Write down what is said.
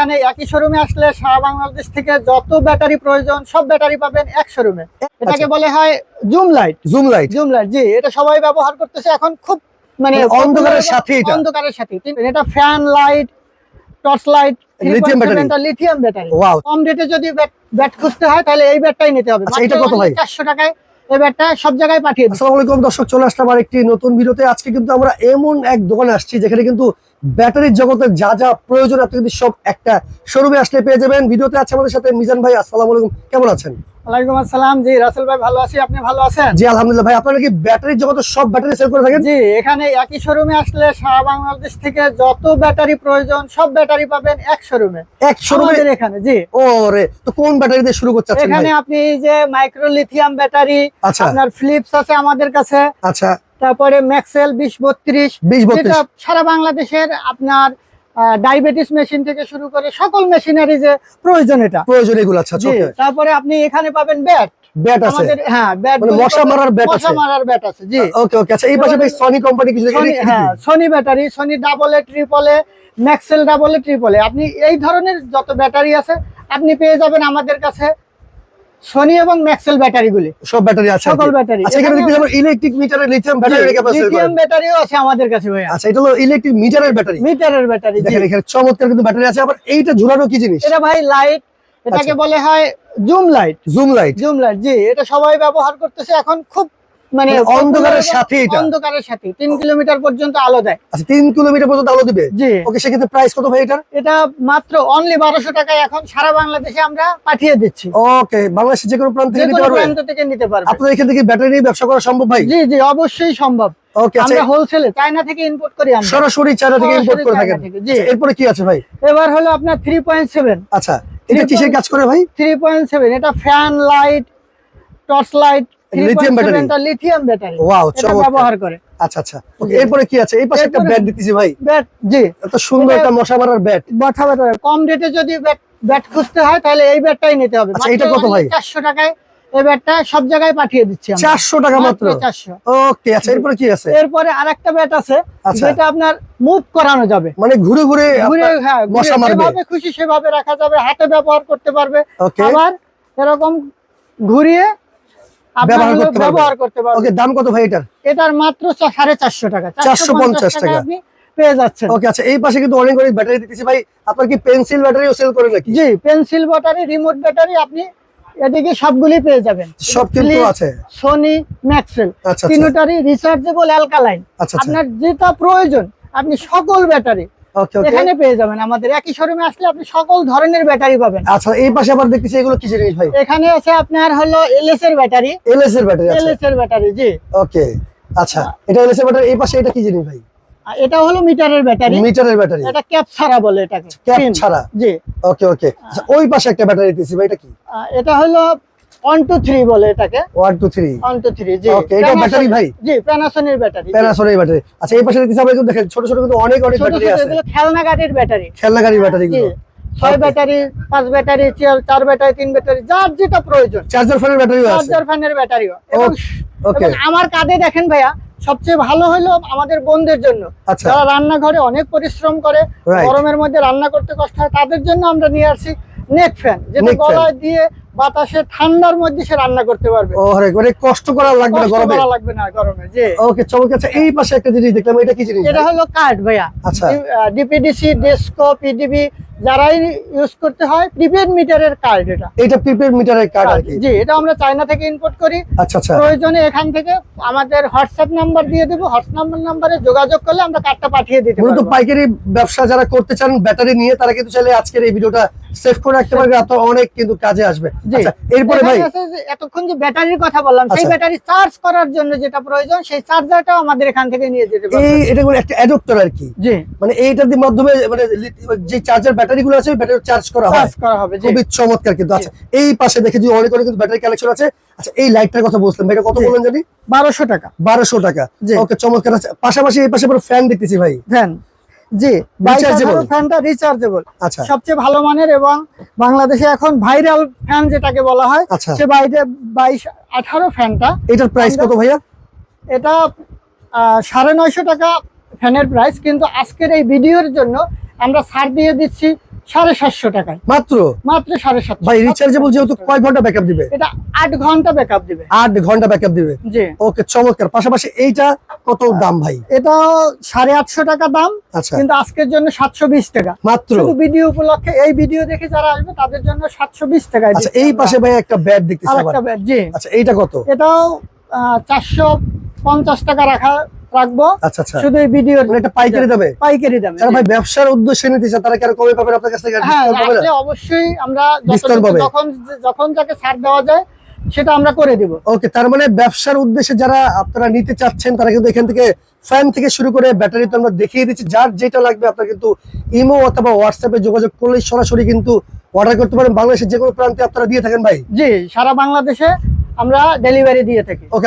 এখানে একই শোরুমে আসলে সারা বাংলাদেশ থেকে যত ব্যাটারি প্রয়োজন সব ব্যাটারি পাবেন এক শোরুমে এটাকে আচ্ছা। বলে হয় zoom light zoom light zoom light জি এটা সবাই ব্যবহার করতেছে এখন খুব মানে মানে অন্ধকারের সাথে অন্ধকারের সাথে। এটা fan light torch light? Lithium battery কম রেটে যদি ব্যাট খুঁজতে হয় তাহলে এই ব্যাটটাই নিতে হবে। আচ্ছা, এটা কত ভাই? চারশো টাকায় সব জায়গায় পাঠিয়ে আলাইকুম চলে একটি নতুন কিন্তু আমরা এমন এক দোকানে আসছি যেখানে কিন্তু ব্যাটারির জগতে যা যা প্রয়োজন, আপনি সব একটা শোরুমে আসলে পেয়ে যাবেন। আছে আমাদের সাথে মিজান ভাই, আসসালামু আলাইকুম। কেমন আছেন? ওয়ালাইকুম আসসালাম। জি রাসেল ভাই ভালো আছি আপনি ভালো আছেন? জি আলহামদুলিল্লাহ ভাই আপনারা কি ব্যাটারির জগতে সব ব্যাটারি সেল করে থাকেন? জি এখানে একই শোরুমে আসলে সারা বাংলাদেশ থেকে যত ব্যাটারি প্রয়োজন সব ব্যাটারি পাবেন এক শোরুমে এক শোরুমে এখানে জি। ওরে তো কোন ব্যাটারি দিয়ে শুরু করতে এখানে আপনি যে মাইক্রো লিথিয়াম ব্যাটারি আপনার ফিলিপস আছে আমাদের কাছে। আচ্ছা। তারপরে ম্যাক্সেল বিশ বত্রিশ বিশ বত্রিশ। সারা বাংলাদেশের আপনার ডায়াবেটিস মেশিন থেকে শুরু করে সকল মেশিনারি যে প্রয়োজন এটা। প্রয়োজন এগুলো আচ্ছা তারপরে আপনি এখানে পাবেন ব্যাট ব্যাট আছে। হ্যাঁ ব্যাট মানে মশা মারার bat মশা মারার ব্যাট আছে জি। ওকে ওকে আচ্ছা এই পাশে ভাই সনি কোম্পানি কিছু হ্যাঁ Sony battery Sony double A triple A Maxell double A triple A আপনি এই ধরনের যত ব্যাটারি আছে আপনি পেয়ে যাবেন আমাদের কাছে সনি এবং ম্যাক্সেল ব্যাটারিগুলি। সব ব্যাটারি আছে সকল ব্যাটারি। আচ্ছা এখানে দেখতে ইলেকট্রিক মিটারের লিথিয়াম ব্যাটারি ক্যাপাসিটি লিথিয়াম ব্যাটারিও আছে আমাদের কাছে ভাই আচ্ছা এটা হলো ইলেকট্রিক মিটারের ব্যাটারি মিটারের ব্যাটারি। দেখেন এখানে চমৎকার কিন্তু ব্যাটারি আছে। আবার এইটা ঝুলানো কি জিনিস? এটা ভাই লাইট এটাকে আচ্ছা। বলে হয় zoom light zoom light zoom light জি এটা সবাই ব্যবহার করতেছে। এখন খুব মানে মানে অন্ধকারের সাথে এটা? অন্ধকারের সাথে। তিন কিলোমিটার পর্যন্ত আলো দেয়। আচ্ছা তিন কিলোমিটার পর্যন্ত আলো দিবে? জি। ওকে সেক্ষেত্রে প্রাইস কত ভাই এটার? এটা মাত্র অনলি বারোশো টাকায় এখন সারা বাংলাদেশে আমরা পাঠিয়ে দিচ্ছি। ওকে বাংলাদেশের যে কোনো প্রান্ত থেকে নিতে পারবে? প্রান্ত থেকে নিতে পারবে। আপনাদের এখান থেকে ব্যাটারি নিয়ে ব্যবসা করা সম্ভব ভাই? জি জি অবশ্যই সম্ভব। ওকে আচ্ছা আমরা হোলসেলে চায়না থেকে ইম্পোর্ট করি আমরা। সরাসরি চায়না থেকে ইম্পোর্ট করে থাকেন। জি। আচ্ছা, এরপরে কি আছে ভাই? এবার হলো আপনার থ্রি পয়েন্ট সেভেন আচ্ছা এটা কিসের কাজ করে ভাই? থ্রি পয়েন্ট সেভেন এটা fan light torch light Lithium battery? Lithium battery wow ব্যবহার করে। আচ্ছা আচ্ছা। এরপরে কি আছে? এই পাশে একটা ব্যাট দিতেছি ভাই। ব্যাট জি। এত সুন্দর একটা মশা মারার ব্যাট ব্যথা হয়। কম রেটে যদি ব্যাট ব্যাট খুঁজতে হয় তাহলে এই ব্যাটটাই নিতে হবে। আচ্ছা, এটা কত ভাই? চারশো টাকায় এই ব্যাটটা সব জায়গায় পাঠিয়ে দিচ্ছি আমরা। চারশো টাকা মাত্র চারশো। ওকে আচ্ছা এরপরে কি আছে? এরপরে আরেকটা ব্যাট আছে আচ্ছা। যেটা আপনার মুভ করানো যাবে। মানে ঘুরে ঘুরে ঘুরে হ্যাঁ মশা মারবে। যেভাবে খুশি সেভাবে রাখা যাবে। হাতে ব্যবহার করতে পারবে। ওকে আবার এরকম ঘুরিয়ে ব্যবহার করতে। ব্যবহার ওকে দাম কত ভাই এটার? এটার মাত্র টাকা। 450 টাকা। পেয়ে যাচ্ছেন। ওকে আচ্ছা এই পাশে কিন্তু অনেক অনেক ব্যাটারি দিতেছি ভাই। আপনার কি পেন্সিল ব্যাটারিও সেল করে নাকি? জি পেন্সিল ব্যাটারি রিমোট ব্যাটারি আপনি এদিকে সবগুলি পেয়ে যাবেন। সব কিন্তু আছে। সোনি ম্যাক্সেল আচ্ছা আচ্ছা। তিনটারই রিচার্জেবল অ্যালকালাইন আচ্ছা আচ্ছা। আপনার যেটা প্রয়োজন আপনি সকল ব্যাটারি এখানে পেয়ে যাবেন। আমাদের একই শোরুমে আসলে আপনি সকল ধরনের ব্যাটারি পাবেন। আচ্ছা এই পাশে আবার দেখতেছি এগুলো কি জিনিস ভাই? এখানে আছে আপনার হলো এলএস এর ব্যাটারি। এলএস এর ব্যাটারি এলএস এর ব্যাটারি জি। ওকে আচ্ছা। এটা এলএস এর ব্যাটারি এই পাশে এটা কি জিনিস ভাই? এটা হলো মিটারের ব্যাটারি। মিটারের ব্যাটারি। এটা ক্যাপ ছাড়া বলে এটাকে। ক্যাপ ছাড়া? জি। ওকে ওকে আচ্ছা ওই পাশে একটা ব্যাটারি দিতেছি ভাই এটা কি? এটা হলো ওয়ান টু থ্রি বলে এটাকে। One two three one two three জি। এটা Panasonic- ভাই? জি প্যানাসোনিক ব্যাটারি প্যানাসোনিক ব্যাটারি আচ্ছা এই পাশে দেখতেছি আমরা দেখেন ছোট ছোট কিন্তু অনেক অনেক ব্যাটারি আছে। এগুলো খেলনা গাড়ির ব্যাটারি খেলনা গাড়ির ব্যাটারি গুলো। ছয় ব্যাটারি পাঁচ ব্যাটারি চার- চার ব্যাটারি তিন ব্যাটারি যার যেটা প্রয়োজন। চার্জার ফ্যানের ব্যাটারিও আছে। চার্জার ফ্যানের ব্যাটারিও এবং আমার কাঁধে দেখেন ভাইয়া সবচেয়ে ভালো হলো আমাদের বোনদের জন্য। আচ্ছা। যারা রান্নাঘরে অনেক পরিশ্রম করে গরমের মধ্যে রান্না করতে কষ্ট হয় তাদের জন্য আমরা নিয়ে আসছি নেক ফ্যান যেটা গলায় দিয়ে বাতাসে ঠান্ডার মধ্যে সে রান্না করতে পারবে। ও হরে মানে কষ্ট করা লাগবে না গরমে করা লাগবে না গরমে যে ওকে চমৎকার। আচ্ছা এই পাশে একটা জিনিস দেখলাম এটা কি জিনিস? এটা হলো কার্ড ভাইয়া। আচ্ছা। ডিপিডিসি ডেস্কো পিডিবি যারাই ইউজ করতে হয় প্রিপেড মিটারের কার্ড এটা। এটা প্রিপেড মিটারের কার্ড আর কি? জি এটা আমরা চায়না থেকে ইম্পোর্ট করি। আচ্ছা আচ্ছা। প্রয়োজনে এখান থেকে আমাদের হোয়াটসঅ্যাপ নাম্বার দিয়ে দেবো। হোয়াটসঅ্যাপ নাম্বারে যোগাযোগ করলে আমরা কার্ডটা পাঠিয়ে দিতে পারব। পাইকারি ব্যবসা যারা করতে চান ব্যাটারি নিয়ে তারা কিন্তু চাইলে আজকের এই ভিডিওটা সেভ করে রাখতে পারবে। আপনার অনেক কিন্তু কাজে আসবে। জি। এরপরে ভাই আছে যে এতক্ষণ যে ব্যাটারির কথা বললাম সেই আচ্ছা। ব্যাটারি চার্জ করার জন্য যেটা প্রয়োজন সেই চার্জারটাও আমাদের এখান থেকে নিয়ে যেতে পারবে। এই এটা কোনো একটা অ্যাডপ্টার আর কি? জি। মানে এইটার মাধ্যমে মানে যে চার্জার ব্যাটারি গুলো আছে ব্যাটারি চার্জ করা হয়। চার্জ করা হবে খুবই চমৎকার কিন্তু। আচ্ছা এই পাশে দেখে যে অনেক অনেক ব্যাটারি কালেকশন আছে। আচ্ছা এই লাইটটার কথা বলছিলাম। এটা কত জি। বললেন জানি? বারোশো টাকা। বারোশো টাকা। জি। ওকে চমৎকার। আছে পাশাপাশি এই পাশে ফ্যান দেখতেছি ভাই। ফ্যান জি? ফ্যানটা রিচার্জেবল আচ্ছা। সবচেয়ে ভালো মানের এবং বাংলাদেশে এখন ভাইরাল ফ্যান যেটাকে বলা হয় আচ্ছা। সে বাইরে বাইশ আঠারো ফ্যানটা। এটার প্রাইস কত ভাইয়া? এটা আহ, সাড়ে নয়শো টাকা ফ্যানের প্রাইস কিন্তু আজকের এই ভিডিওর জন্য আমরা ছাড় দিয়ে দিচ্ছি সাড়ে সাতশো টাকায়। মাত্র? মাত্র সাড়ে সাতশো। ভাই রিচার্জেবল যেহেতু কয় ঘণ্টা ব্যাকআপ দিবে? এটা আট ঘণ্টা ব্যাকআপ দিবে। আট ঘণ্টা ব্যাকআপ দিবে? জি। ওকে চমৎকার। পাশাপাশি এইটা কত দাম ভাই? এটা সাড়ে আটশো টাকা দাম আচ্ছা। কিন্তু আজকের জন্য সাতশো বিশ টাকা। মাত্র? ভিডিও উপলক্ষে এই ভিডিও দেখে যারা আসবে তাদের জন্য সাতশো বিশ টাকায় আচ্ছা এই পাশে ভাই একটা ব্যাট দেখতেছি আবার। আরেকটা ব্যাট জি। আচ্ছা এইটা কত? এটাও চারশো পঞ্চাশ টাকা রাখা রাখব। আচ্ছা আচ্ছা। শুধু এই ভিডিও মানে এটা পাইকারি দামে? পাইকারি দামে যারা ভাই ব্যবসার উদ্দেশ্যে নিতে চায় তারা কি আরও কমে পাবেন? আপনার কাছ থেকে হ্যাঁ ডিসকাউন্ট অবশ্যই আমরা। যখন যখন যাকে ছাড় দেওয়া যায় সেটা আমরা করে দিব। ওকে তার মানে ব্যবসার উদ্দেশ্যে যারা আপনারা নিতে চাচ্ছেন তারা কিন্তু এখান থেকে ফ্যান থেকে শুরু করে ব্যাটারি তো আমরা দেখিয়ে দিচ্ছি। যার যেটা লাগবে আপনার কিন্তু ইমো অথবা হোয়াটসঅ্যাপে যোগাযোগ করলে সরাসরি কিন্তু অর্ডার করতে পারেন। বাংলাদেশের যে কোনো প্রান্তে আপনারা দিয়ে থাকেন ভাই। জি সারা বাংলাদেশে আমরা ডেলিভারি দিয়ে থাকি। ওকে